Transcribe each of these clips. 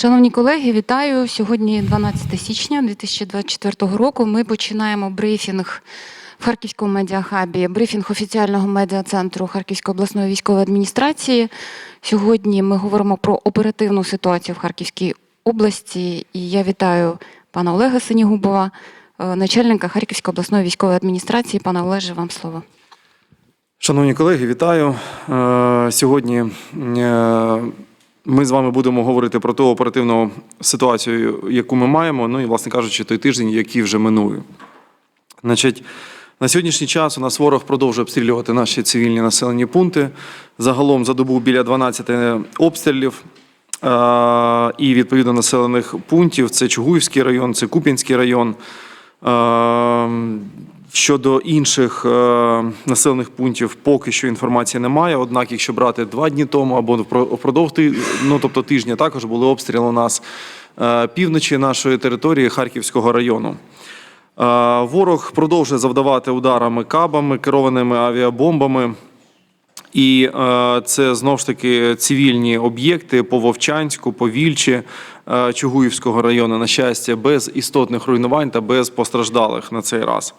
Шановні колеги, вітаю. Сьогодні 12 січня 2024 року. Ми починаємо брифінг в Харківському медіахабі, брифінг офіціального медіа-центру Харківської обласної військової адміністрації. Сьогодні ми говоримо про оперативну ситуацію в Харківській області. І я вітаю пана Олега Синігубова, е, начальника Харківської обласної військової адміністрації. Пане Олеже, вам слово. Шановні колеги, вітаю. Е, Сьогодні е, ми з вами будемо говорити про ту оперативну ситуацію, яку ми маємо. Ну і, власне кажучи, той тиждень, який вже минує. Значить, на сьогоднішній час у нас ворог продовжує обстрілювати наші цивільні населені пункти. Загалом за добу біля 12 обстрілів. І відповідно населених пунктів це Чугуївський район, це Куп'янський район. Щодо інших е, населених пунктів, поки що інформації немає. Однак, якщо брати два дні тому або впро- впродовж ну, тобто тижня, також були обстріли у нас е, півночі нашої території Харківського району. Е, Ворог продовжує завдавати ударами кабами, керованими авіабомбами. І це знову ж таки цивільні об'єкти по Вовчанську, по Вільчі Чугуївського району, на щастя, без істотних руйнувань та без постраждалих на цей раз.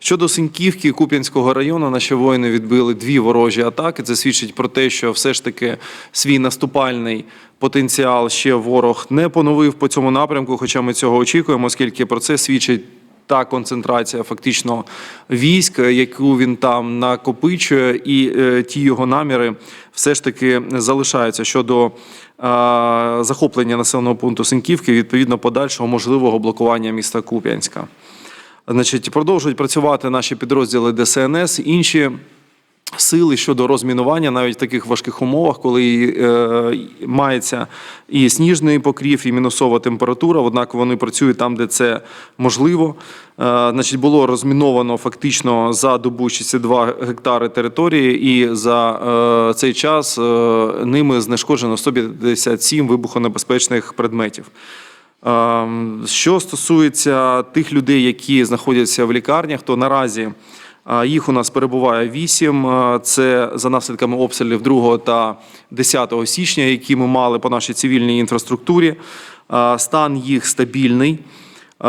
Щодо Синьківки Куп'янського району, наші воїни відбили дві ворожі атаки. Це свідчить про те, що все ж таки свій наступальний потенціал ще ворог не поновив по цьому напрямку, хоча ми цього очікуємо, оскільки про це свідчить та концентрація фактично військ, яку він там накопичує, і е, ті його наміри все ж таки залишаються щодо е, захоплення населеного пункту Синьківки, відповідно подальшого можливого блокування міста Куп'янська. Значить, продовжують працювати наші підрозділи ДСНС, інші сили щодо розмінування, навіть в таких важких умовах, коли е, мається і сніжний покрів, і мінусова температура. Однак вони працюють там, де це можливо. Е, значить, було розміновано фактично за добу 62 гектари території, і за е, цей час е, ними знешкоджено 157 вибухонебезпечних предметів. Ем, Що стосується тих людей, які знаходяться в лікарнях, то наразі е, їх у нас перебуває вісім. Е, Це за наслідками обстрілів 2 та 10 січня, які ми мали по нашій цивільній інфраструктурі. Е, Стан їх стабільний.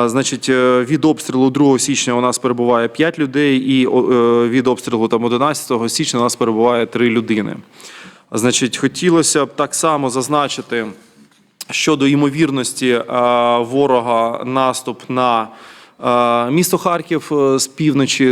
Значить, від обстрілу 2 січня у нас перебуває 5 людей, і від обстрілу там 11 січня у нас перебуває 3 людини. Значить, хотілося б так само зазначити щодо ймовірності е, ворога наступ на е, місто Харків е, з півночі,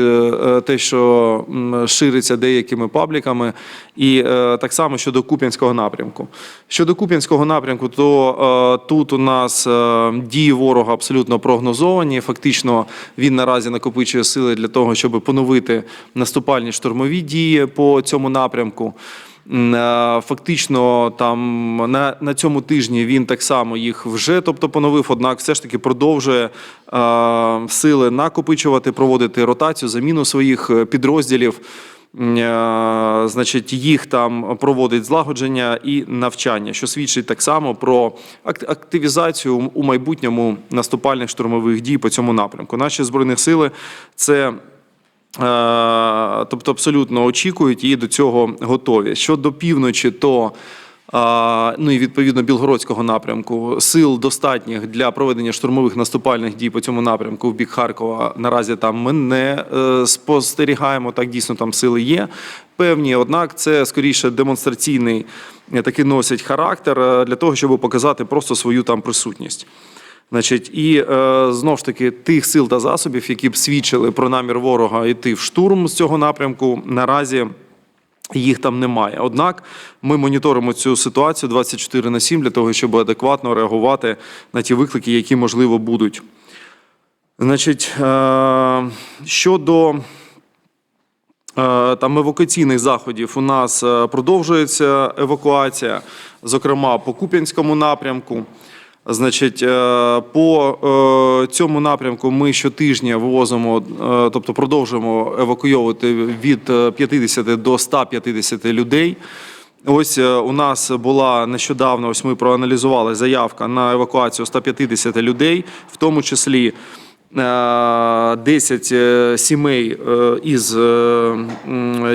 те, що шириться деякими пабліками, і так само щодо Куп'янського напрямку. Щодо Куп'янського напрямку, то тут у нас дії ворога абсолютно прогнозовані. Фактично, він наразі накопичує сили для того, щоб поновити наступальні штурмові дії по цьому напрямку. Е, Фактично, там на, на цьому тижні він так само їх вже тобто поновив, однак все ж таки продовжує е, сили накопичувати, проводити ротацію, заміну своїх е, підрозділів. Е, Значить, їх там проводить злагодження і навчання, що свідчить так само про активізацію у майбутньому наступальних штурмових дій по цьому напрямку. Наші збройні сили це тобто абсолютно очікують і до цього готові. Щодо півночі, то е, ну і відповідно Білгородського напрямку сил достатніх для проведення штурмових наступальних дій по цьому напрямку в бік Харкова. Наразі там ми не е, спостерігаємо. Так дійсно там сили є. Певні, однак, це скоріше демонстраційний е, такий носить характер е, для того, щоб показати просто свою там присутність. Значить, і е, знов ж таки тих сил та засобів, які б свідчили про намір ворога йти в штурм з цього напрямку, наразі їх там немає. Однак ми моніторимо цю ситуацію 24 на 7 для того, щоб адекватно реагувати на ті виклики, які можливо будуть. Значить, е, щодо Е, там евакуаційних заходів у нас е, продовжується евакуація, зокрема по Куп'янському напрямку. Значить, е, по е, цьому напрямку ми щотижня вивозимо, е, тобто продовжуємо евакуйовувати від е, 50 до 150 людей. Ось у нас була нещодавно, ось ми проаналізували заявка на евакуацію 150 людей, в тому числі е, 10 е, сімей із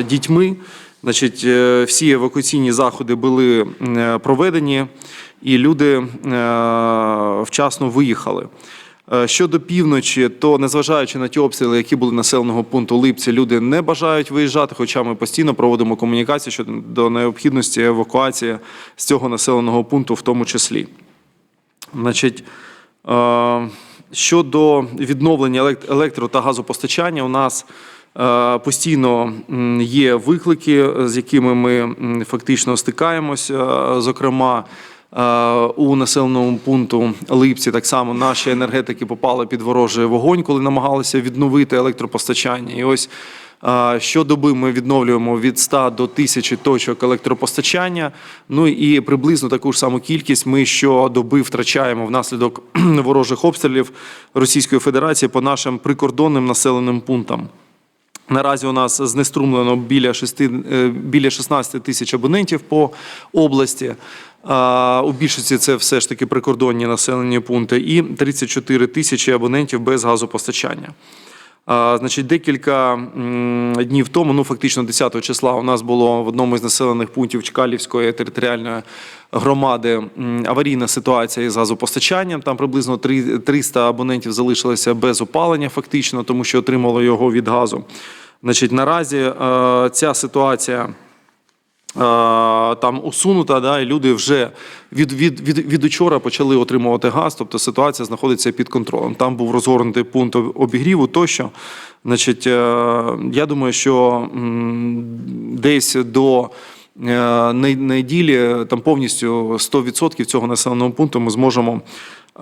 дітьми. Значить, е, всі евакуаційні заходи були е, проведені. і люди е, вчасно виїхали. Щодо півночі, то незважаючи на ті обстріли, які були населеного пункту Липці, люди не бажають виїжджати, хоча ми постійно проводимо комунікацію щодо необхідності евакуації з цього населеного пункту, в тому числі. Значить, щодо відновлення електро та газопостачання, у нас постійно є виклики, з якими ми фактично стикаємось. Е, Зокрема, е, у населеному пункту Липці так само наші енергетики попали під ворожий вогонь, коли намагалися відновити електропостачання. І ось Щодоби ми відновлюємо від 100 до 1000 точок електропостачання. Ну і приблизно таку ж саму кількість ми щодоби втрачаємо внаслідок ворожих обстрілів Російської Федерації по нашим прикордонним населеним пунктам. Наразі у нас знеструмлено біля, 6, е, біля 16 тисяч абонентів по області. У більшості це все ж таки прикордонні населені пункти, і 34 тисячі абонентів без газопостачання. Значить, декілька днів тому, ну фактично 10 числа, у нас було в одному із населених пунктів Чкалівської територіальної громади аварійна ситуація із газопостачанням. Там приблизно три- 300 абонентів залишилися без опалення, фактично, тому що отримали його від газу. Значить, наразі е, ця ситуація. Там усунута, да, і люди вже від, від, від, від учора почали отримувати газ, тобто ситуація знаходиться під контролем. Там був розгорнутий пункт обігріву тощо. Значить, е, я думаю, що десь до е, неділі там повністю 100% цього населеного пункту ми зможемо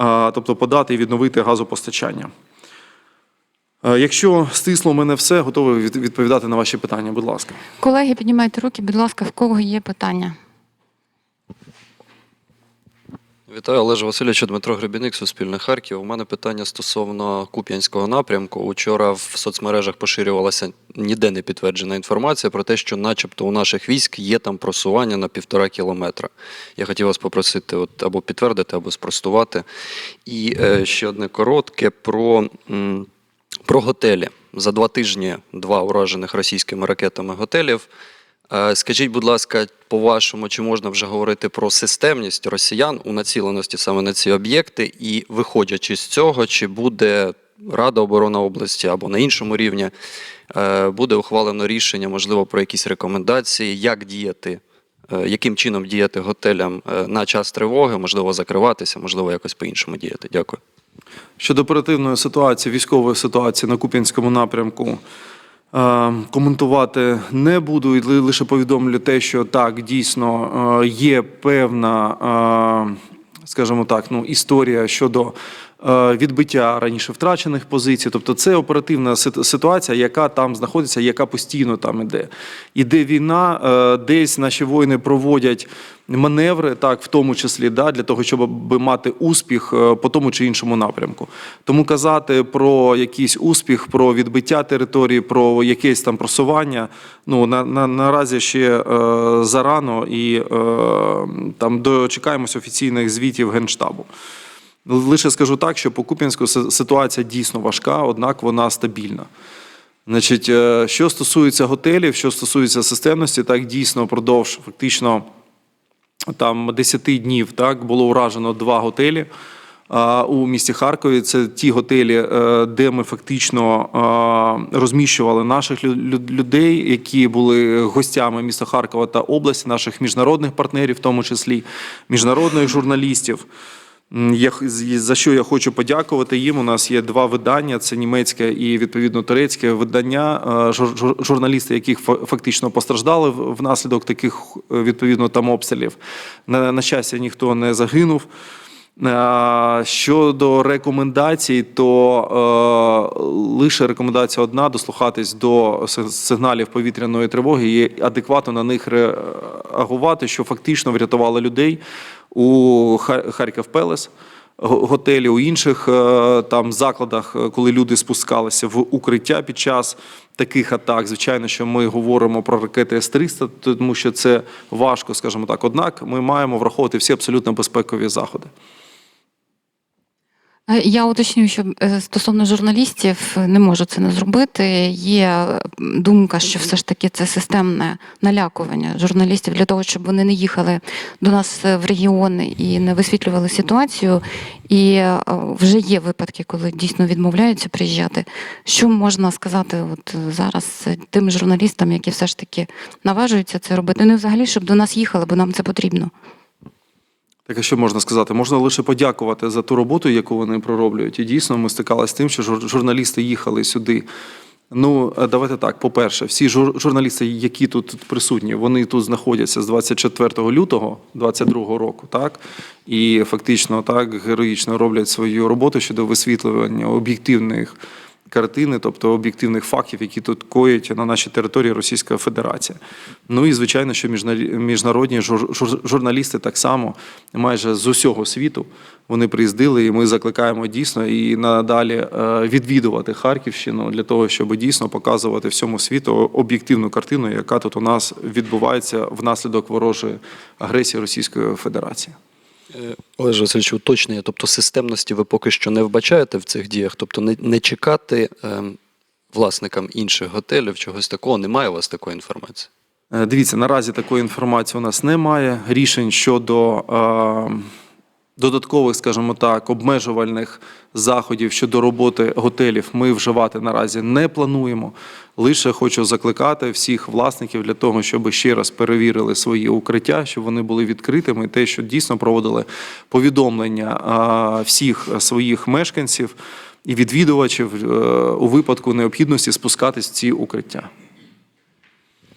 е, тобто, подати і відновити газопостачання. Е, Якщо стисло у мене все, готовий відповідати на ваші питання. Будь ласка. Колеги, піднімайте руки, будь ласка, в кого є питання? Вітаю, Олеж Васильович, Дмитро Гребіник, Суспільне Харків. У мене питання стосовно Куп'янського напрямку. Учора в соцмережах поширювалася ніде не підтверджена інформація про те, що, начебто, у наших військ є там просування на півтора кілометра. Я хотів вас попросити от, або підтвердити, або спростувати. І е, ще одне коротке про. м, про готелі. За два тижні два уражених російськими ракетами готелів. Е, Скажіть, будь ласка, по-вашому, чи можна вже говорити про системність росіян у націленості саме на ці об'єкти? І виходячи з цього, чи буде Рада оборони області або на іншому рівні е, буде ухвалено рішення, можливо, про якісь рекомендації, як діяти, е, яким чином діяти готелям на час тривоги, можливо, закриватися, можливо, якось по-іншому діяти? Дякую. Щодо оперативної ситуації, військової ситуації на Куп'янському напрямку, е, коментувати не буду. І лише повідомлю те, що так, дійсно е, є певна, е, скажімо так, ну, історія щодо відбиття раніше втрачених позицій. Тобто це оперативна ситуація, яка там знаходиться, яка постійно там іде. Іде війна, е, десь наші воїни проводять маневри, так, в тому числі, да, для того, щоб мати успіх е, по тому чи іншому напрямку. Тому казати про якийсь успіх, про відбиття території, про якесь там просування, ну на, на, наразі ще е, зарано і е, там дочекаємось офіційних звітів Генштабу. Лише скажу так, що по Куп'янську ситуація дійсно важка, однак вона стабільна. Значить, е, що стосується готелів, що стосується системності, так дійсно впродовж фактично там 10 днів так було уражено два готелі. а, У місті Харкові це ті готелі, е, де ми фактично розміщували наших лю- лю- людей, які були гостями міста Харкова та області, наших міжнародних партнерів, в тому числі міжнародних журналістів. За що я хочу подякувати їм. У нас є два видання: це німецьке і відповідно турецьке видання. е, жур- жур- Журналісти, яких фа- фактично постраждали внаслідок таких е, відповідно там обстрілів. На, на щастя, ніхто не загинув. Е, Щодо рекомендацій, то е, лише рекомендація одна: дослухатись до сигналів повітряної тривоги і адекватно на них реагувати, що фактично врятувало людей у Ха- Харків Пелес. Готелі у інших е, там закладах, е, коли люди спускалися в укриття під час таких атак. Звичайно, що ми говоримо про ракети С-300, тому що це важко, скажімо так. Однак ми маємо враховувати всі абсолютно безпекові заходи. Е, Я уточнюю, що е, стосовно журналістів не можу це не зробити. Є думка, що все ж таки це системне налякування журналістів для того, щоб вони не їхали до нас е, в регіони і не висвітлювали ситуацію. І вже є випадки, коли дійсно відмовляються приїжджати. Що можна сказати от зараз тим журналістам, які все ж таки наважуються це робити? Ну і взагалі, щоб до нас їхали, бо нам це потрібно. Так, що можна сказати? Можна лише подякувати за ту роботу, яку вони пророблюють. І дійсно ми стикалися з тим, що жур- журналісти їхали сюди. Ну, е, давайте так. По-перше, всі жур- журналісти, які тут присутні, вони тут знаходяться з 24 лютого 2022 року, так і фактично так героїчно роблять свою роботу щодо висвітлювання об'єктивних картини, тобто об'єктивних фактів, які тут коять на нашій території Російська Федерація. Ну і звичайно, що міжна- міжнародні жур- жур- журналісти так само майже з усього світу вони приїздили, і ми закликаємо дійсно і надалі е, відвідувати Харківщину для того, щоб дійсно показувати всьому світу об'єктивну картину, яка тут у нас відбувається внаслідок ворожої агресії Російської Федерації. Е, Олеже Васильовичу, уточнення, тобто системності ви поки що не вбачаєте в цих діях, тобто не, не чекати е, власникам інших готелів, чогось такого, немає у вас такої інформації? Е, Дивіться, наразі такої інформації у нас немає. Рішень щодо е, додаткових, скажімо так, обмежувальних заходів щодо роботи готелів ми вживати наразі не плануємо. Лише хочу закликати всіх власників для того, щоб ще раз перевірили свої укриття, щоб вони були відкритими. Те, що дійсно проводили повідомлення всіх своїх мешканців і відвідувачів е, у випадку необхідності спускатись в ці укриття.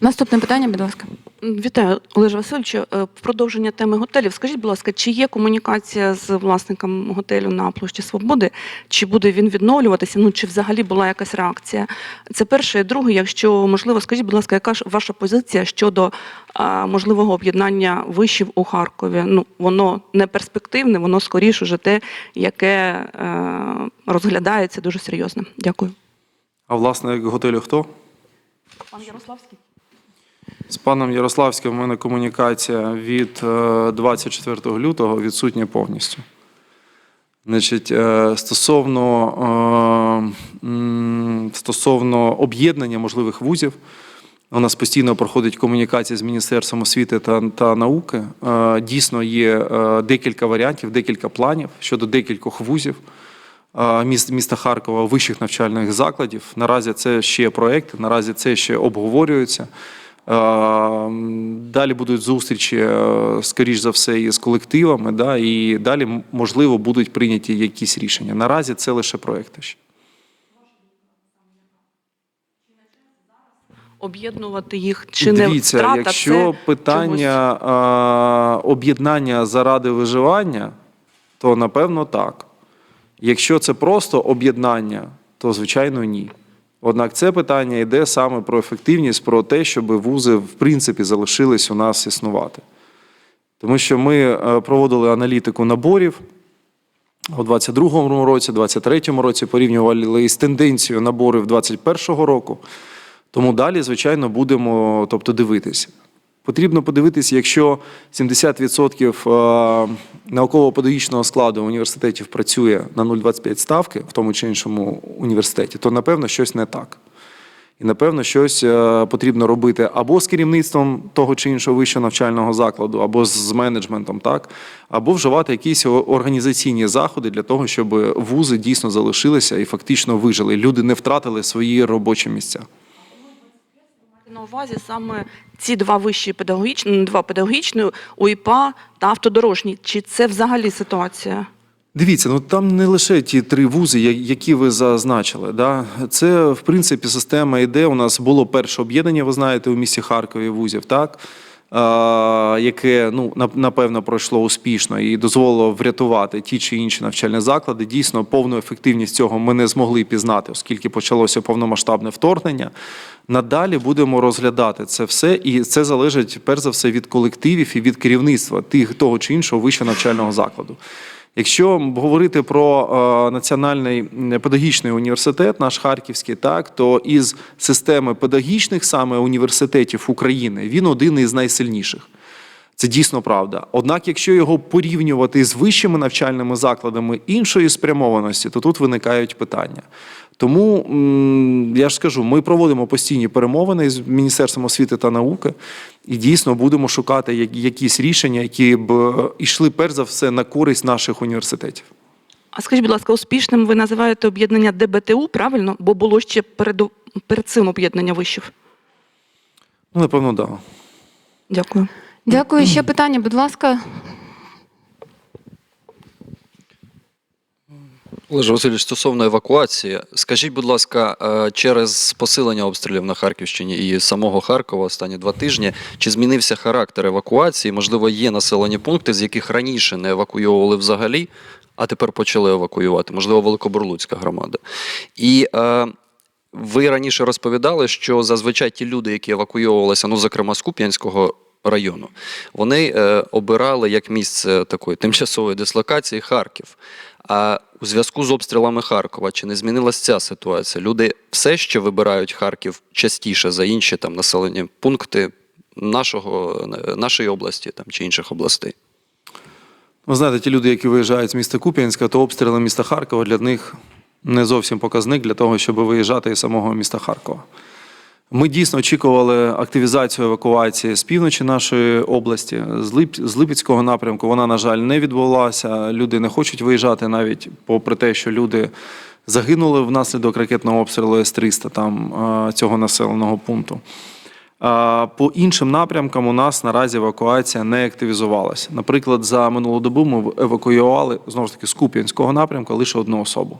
Наступне питання, будь ласка. Вітаю, Олеже Васильовичу. Е, В продовження теми готелів. Скажіть, будь ласка, чи є комунікація з власником готелю на площі Свободи? Чи буде він відновлюватися? Ну чи взагалі була якась реакція? Це перше. І друге, якщо можливо, скажіть, будь ласка, яка ж ваша позиція щодо а, можливого об'єднання вишів у Харкові? Ну воно не перспективне, воно скоріше уже те, яке е, розглядається дуже серйозно. Дякую. А власне готелю хто? Пан Ярославський. З паном Ярославським в мене комунікація від е, 24 лютого відсутня повністю. Значить, е, стосовно, е, стосовно об'єднання можливих вузів, у нас постійно проходить комунікація з Міністерством освіти та, та науки. Е, Дійсно, є е, декілька варіантів, декілька планів щодо декількох вузів е, міст, міста Харкова, вищих навчальних закладів. Наразі це ще проєкт, наразі це ще обговорюється. Е, Далі будуть зустрічі, е, скоріш за все, і з колективами, да, і далі, можливо, будуть прийняті якісь рішення. Наразі це лише проекти. ще. Об'єднувати їх чи не Дивіться, якщо це питання а, об'єднання заради виживання, то напевно так. Якщо це просто об'єднання, то звичайно ні. Однак це питання йде саме про ефективність, про те, щоб вузи в принципі залишились у нас існувати. Тому що ми е, проводили аналітику наборів у 22-му році, 23-му році порівнювали із тенденцією наборів 21-го року. Тому далі, звичайно, будемо тобто, дивитися. Потрібно подивитися, якщо 70% е, науково-педагогічного складу університетів працює на 0,25 ставки в тому чи іншому університеті, то напевно щось не так. І напевно щось е, потрібно робити або з керівництвом того чи іншого вищого навчального закладу, або з менеджментом, так, або вживати якісь організаційні заходи для того, щоб вузи дійсно залишилися і фактично вижили. Люди не втратили свої робочі місця. Увазі саме ці два вищі педагогічні, два педагогічні, УІПА та автодорожні. Чи це взагалі ситуація? Дивіться, ну там не лише ті три вузи, які ви зазначили. Да? Це, в принципі, система іде. У нас було перше об'єднання, ви знаєте, у місті Харкові вузів, так? А, яке ну напевно пройшло успішно і дозволило врятувати ті чи інші навчальні заклади. Дійсно, повну ефективність цього ми не змогли пізнати, оскільки почалося повномасштабне вторгнення. Надалі будемо розглядати це все, і це залежить перш за все від колективів і від керівництва тих того чи іншого вищого навчального закладу. Якщо говорити про е, національний м, педагогічний університет, наш харківський, так то із системи педагогічних саме університетів України він один із найсильніших. Це дійсно правда. Однак, якщо його порівнювати з вищими навчальними закладами іншої спрямованості, то тут виникають питання. Тому я ж скажу, ми проводимо постійні перемовини з Міністерством освіти та науки і дійсно будемо шукати якісь рішення, які б е, йшли перш за все на користь наших університетів. А скажіть, будь ласка, успішним ви називаєте об'єднання ДБТУ, правильно? Бо було ще перед, перед цим об'єднання вишів. Ну, напевно, так. Да. Дякую. Дякую. Ще питання, будь ласка. Олеже Васильович, стосовно евакуації, скажіть, будь ласка, е, через посилення обстрілів на Харківщині і самого Харкова останні два тижні, чи змінився характер евакуації? Можливо, є населені пункти, з яких раніше не евакуйовували взагалі, а тепер почали евакуювати, можливо, Великобурлуцька громада. І е, ви раніше розповідали, що зазвичай ті люди, які евакуйовувалися, ну, зокрема, з Куп'янського району, вони е, обирали як місце такої тимчасової дислокації Харків. А у зв'язку з обстрілами Харкова чи не змінилася ця ситуація? Люди все ще вибирають Харків частіше за інші там населені пункти нашого, нашої області там, чи інших областей. Ви знаєте, ті люди, які виїжджають з міста Куп'янська, то обстріли міста Харкова для них не зовсім показник для того, щоб виїжджати із самого міста Харкова. Ми дійсно очікували активізацію евакуації з півночі нашої області, з, Лип... з Липецького напрямку. Вона, на жаль, не відбулася. Люди не хочуть виїжджати навіть попри те, що люди загинули внаслідок ракетного обстрілу С-300 там цього населеного пункту. По іншим напрямкам у нас наразі евакуація не активізувалася. Наприклад, за минулу добу ми евакуювали знову ж таки з Куп'янського напрямку лише одну особу.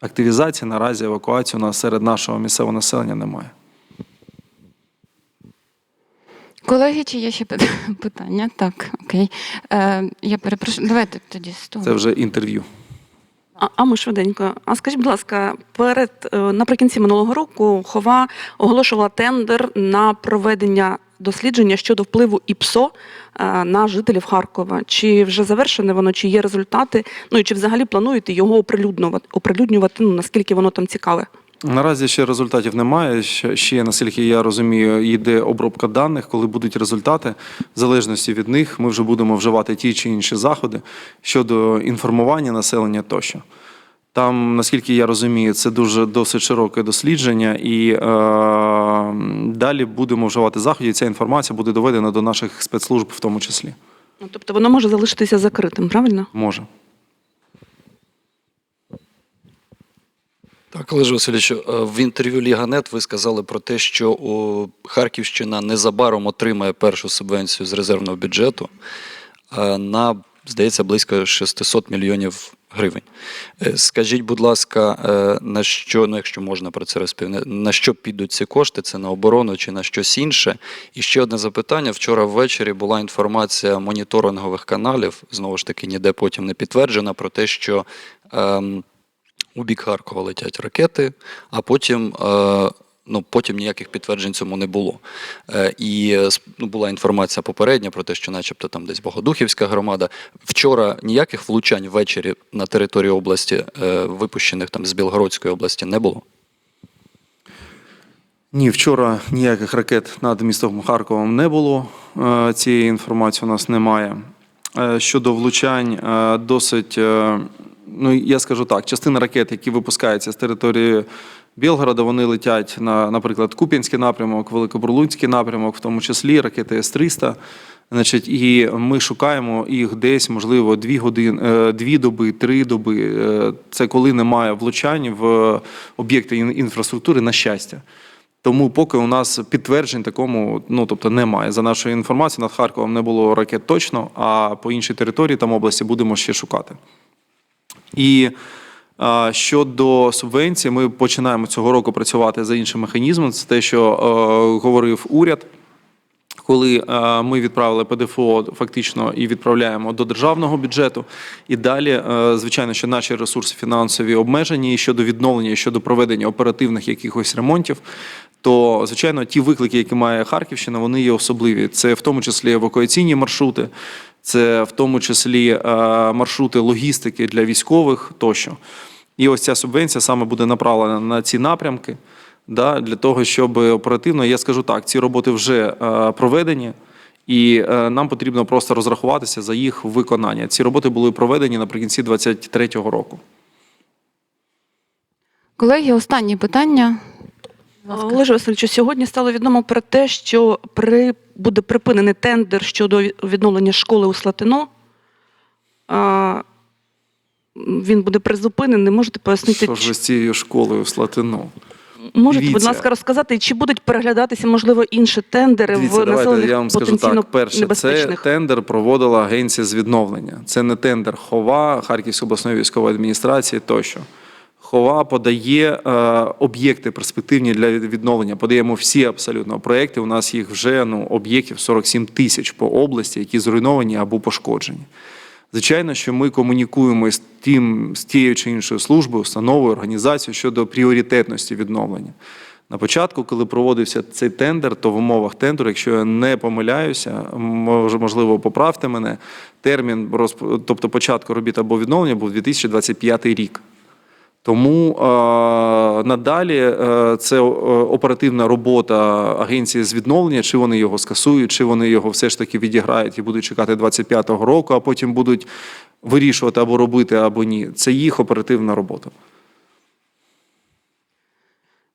Активізації наразі евакуації у нас серед нашого місцевого населення немає. Колеги, чи є ще питання? Так, окей. Е, я перепрошую. Давайте тоді з того. Це вже інтерв'ю. А, а ми швиденько. А скажіть, будь ласка, перед е, наприкінці минулого року Хова оголошувала тендер на проведення дослідження щодо впливу ІПСО е, на жителів Харкова. Чи вже завершене воно, чи є результати? Ну і чи взагалі плануєте його оприлюднювати, оприлюднювати ну, наскільки воно там цікаве? Наразі ще результатів немає. Ще, наскільки я розумію, йде обробка даних. Коли будуть результати, в залежності від них, ми вже будемо вживати ті чи інші заходи щодо інформування населення тощо. Там, наскільки я розумію, це дуже досить широке дослідження, і е, далі будемо вживати заходи. і Ця інформація буде доведена до наших спецслужб, в тому числі. Ну, тобто воно може залишитися закритим, правильно? Може. Так, Олеже Васильовичу, е, в інтерв'ю Ліганет ви сказали про те, що Харківщина незабаром отримає першу субвенцію з резервного бюджету е, на, здається, близько 600 мільйонів гривень. Е, Скажіть, будь ласка, е, на що, ну якщо можна про це розповісти, на що підуть ці кошти? Це на оборону чи на щось інше? І ще одне запитання. Вчора ввечері була інформація моніторингових каналів, знову ж таки, ніде потім не підтверджена, про те, що. ем, у бік Харкова летять ракети, а потім, е, ну, потім ніяких підтверджень цьому не було. Е, і е, ну, була інформація попередня про те, що начебто там десь Богодухівська громада. Вчора ніяких влучань ввечері на території області, е, випущених там з Білгородської області, не було. Ні, вчора ніяких ракет над містом Харковом не було. Цієї інформації у нас немає. Щодо влучань, досить, ну я скажу так, частина ракет, які випускаються з території Білгорода, вони летять на, наприклад, Куп'янський напрямок, Великобурлунський напрямок, в тому числі ракети С-300. Значить, і ми шукаємо їх десь, можливо, дві години, е, дві доби, три доби. Е, Це коли немає влучань в об'єкти інфраструктури, на щастя. Тому поки у нас підтверджень такому, ну тобто немає. За нашою інформацією, над Харковом не було ракет точно, а по іншій території там області будемо ще шукати. І щодо субвенцій, ми починаємо цього року працювати за іншим механізмом. Це те, що е, говорив уряд. Коли е, ми відправили ПДФО фактично і відправляємо до державного бюджету, і далі, е, звичайно, що наші ресурси фінансові обмежені щодо відновлення, щодо проведення оперативних якихось ремонтів, то звичайно ті виклики, які має Харківщина, вони є особливі. Це в тому числі евакуаційні маршрути, це в тому числі е, маршрути логістики для військових тощо. І ось ця субвенція саме буде направлена на ці напрямки да, для того, щоб оперативно, я скажу так, ці роботи вже е, проведені, І е, нам потрібно просто розрахуватися за їх виконання. Ці роботи були проведені наприкінці 2023 року. Колеги, останнє питання. Олеже Васильовичу, сьогодні стало відомо про те, що при, буде припинений тендер щодо відновлення школи у Слатино. А, він буде призупинений. Можете пояснити, Що ж ви з цією школою в Слатино? можете, будь ласка, розказати, чи будуть переглядатися, можливо, інші тендери Дивіться, в давайте населених я вам скажу потенційно так. Перше, це небезпечних? тендер проводила агенція з відновлення. Це не тендер ХОВА, Харківської обласної військової адміністрації тощо. ХОВА подає е, об'єкти перспективні для відновлення. Подаємо всі абсолютно проекти. У нас їх вже ну, об'єктів 47 тисяч по області, які зруйновані або пошкоджені. Звичайно, що ми комунікуємо з тим, з тією чи іншою службою, установою, організацією щодо пріоритетності відновлення. На початку, коли проводився цей тендер, то в умовах тендеру, якщо я не помиляюся, мож- можливо, поправте мене, термін розп- тобто початку робіт або відновлення був 2025 рік. Тому надалі е, це е, оперативна робота агенції з відновлення, чи вони його скасують, чи вони його все ж таки відіграють і будуть чекати 25-го року, а потім будуть вирішувати або робити, або ні. Це їх оперативна робота.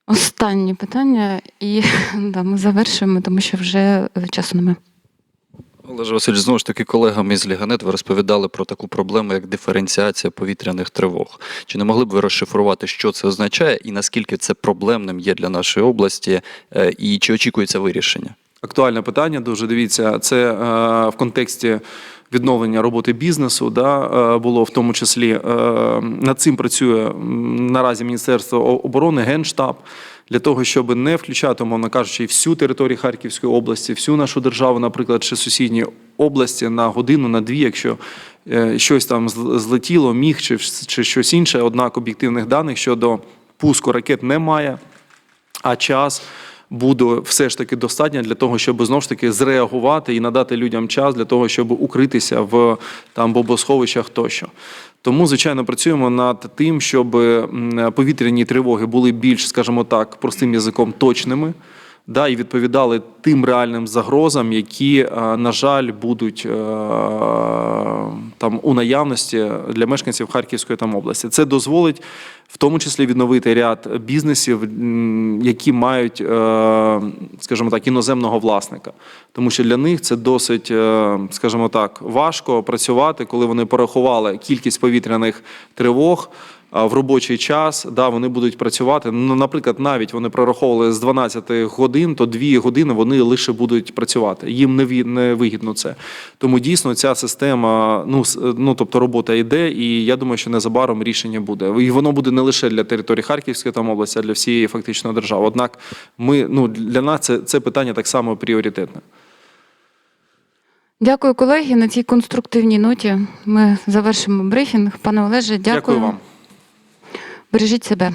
Останнє питання, і да, ми завершуємо, тому що вже е, часу немає. Олеже Васильович, знову ж таки, колегам із Ліганет ви розповідали про таку проблему, як диференціація повітряних тривог. Чи не могли б ви розшифрувати, що це означає, і наскільки це проблемним є для нашої області, е, і чи очікується вирішення? Актуальне питання дуже дивіться. Це е, в контексті відновлення роботи бізнесу. Да, е, було в тому числі е, над цим працює наразі Міністерство оборони, Генштаб. Для того, щоб не включати, мовно кажучи, всю територію Харківської області, всю нашу державу, наприклад, чи сусідні області на годину, на дві, якщо е, щось там зл- злетіло, міг чи, чи щось інше, однак об'єктивних даних щодо пуску ракет немає а час буде все ж таки достатньо для того, щоб знову ж таки зреагувати і надати людям час для того, щоб укритися в там бомбосховищах тощо. Тому, звичайно, працюємо над тим, щоб повітряні тривоги були більш, скажімо так, простим язиком точними. Да, і відповідали тим реальним загрозам, які, е, на жаль, будуть е, там у наявності для мешканців Харківської там області. Це дозволить в тому числі відновити ряд бізнесів, які мають, е, скажімо так, іноземного власника. Тому що для них це досить, скажімо так, важко працювати, коли вони порахували кількість повітряних тривог. В робочий час да, вони будуть працювати. Ну, наприклад, навіть вони прораховували з 12 годин, то 2 години вони лише будуть працювати. Їм не не вигідно це. Тому дійсно ця система, ну ну тобто робота йде, і я думаю, що незабаром рішення буде. І воно буде не лише для території Харківської там області, а для всієї фактично держави. Однак, ми ну для нас це, це питання так само пріоритетне. Дякую, колеги. На цій конструктивній ноті ми завершимо брифінг. Пане Олеже, дякую. Дякую вам. Бережіть себе.